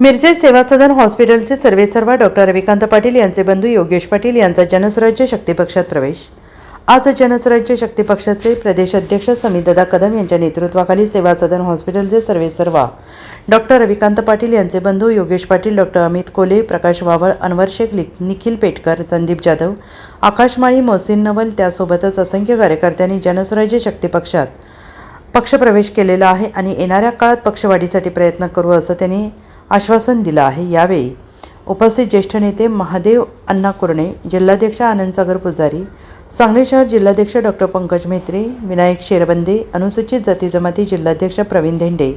मिरजे सेवा सदन हॉस्पिटलचे सर्वेसर्वा डॉक्टर रविकांत पाटील यांचे बंधू योगेश पाटील यांचा जनस्वराज्य शक्ती पक्षात प्रवेश. आज जनस्वराज्य शक्ती पक्षाचे प्रदेशाध्यक्ष समितदादा कदम यांच्या नेतृत्वाखाली सेवा सदन हॉस्पिटलचे सर्वेसर्वा डॉक्टर रविकांत पाटील यांचे बंधू योगेश पाटील डॉक्टर अमित कोले प्रकाश वावळ अनवर शेख निखिल पेटकर संदीप जाधव आकाश माळी मोहसिन नवल त्यासोबतच असंख्य कार्यकर्त्यांनी जनस्वराज्य शक्ती पक्षात पक्षप्रवेश केलेला आहे आणि येणाऱ्या काळात पक्षवाढीसाठी प्रयत्न करू असं त्यांनी आश्वासन दिलं आहे. यावेळी उपस्थित ज्येष्ठ नेते महादेव अण्णा कुरणे जिल्हाध्यक्ष आनंदसागर पुजारी सांगली शहर जिल्हाध्यक्ष डॉक्टर पंकज म्हेत्रे विनायक शेरबंदे अनुसूचित जाती जमाती जिल्हाध्यक्ष प्रवीण धेंडे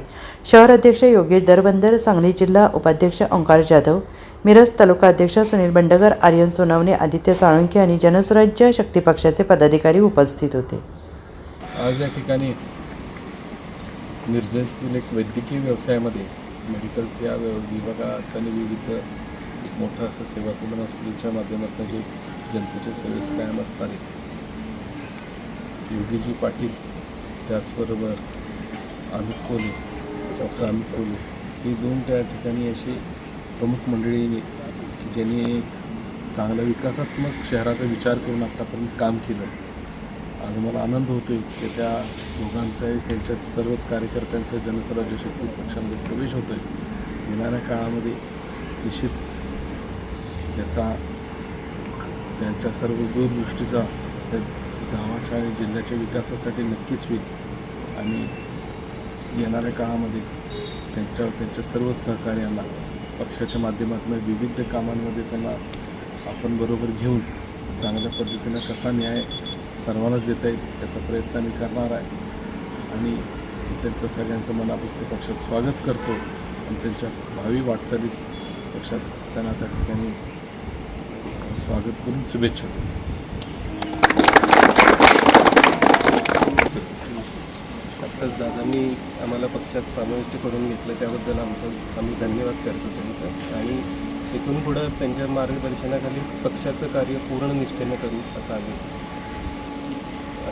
शहर अध्यक्ष योगेश दरबंदर सांगली जिल्हा उपाध्यक्ष ओंकार जाधव मिरज तालुका अध्यक्ष सुनील बंडगर आर्यन सोनवणे आदित्य साळुंखे आणि जनस्वराज्य शक्ती पक्षाचे पदाधिकारी उपस्थित होते. आज या ठिकाणी निर्देश वैद्यकीय व्यवसायामध्ये मेडिकल्स या विभागात आणि विविध मोठं असं सेवा सदन हॉस्पिटलच्या माध्यमातून जे जनतेच्या सेवेत कायम असणारे योगीजी पाटील त्याचबरोबर अमित कोले डॉक्टर अमित कोले ही दोन त्या ठिकाणी अशी प्रमुख मंडळीने ज्यांनी एक चांगला विकासात्मक शहराचा विचार करून आत्तापर्यंत काम केलं. आज मला आनंद होतोय की त्या दोघांचाही त्यांच्या सर्वच कार्यकर्त्यांचा जनस्वराज्य शक्ती पक्षामध्ये प्रवेश होतोय. येणाऱ्या काळामध्ये निश्चित याचा त्यांच्या सर्व दूरदृष्टीचा त्या गावाच्या आणि जिल्ह्याच्या विकासासाठी नक्कीच होईल. आणि येणाऱ्या काळामध्ये त्यांच्या त्यांच्या सर्व सहकार्यांना पक्षाच्या माध्यमातून विविध कामांमध्ये त्यांना आपण बरोबर घेऊन चांगल्या पद्धतीनं कसा न्याय सर्वांनाच देता येईल याचा प्रयत्न मी करणार आहे. आणि त्यांचं सगळ्यांचं मनापासून पक्षात स्वागत करतो. आणि त्यांच्या भावी वाटचालीस पक्षात त्यांना त्या ठिकाणी स्वागत करून शुभेच्छा देतो. आत्ताच दादांनी आम्हाला पक्षात समाविष्ट करून घेतलं त्याबद्दल आमचं आम्ही धन्यवाद करतो त्यांचा. आणि इथून पुढं त्यांच्या मार्गदर्शनाखाली पक्षाचं कार्य पूर्ण निष्ठेनं करू असं आम्ही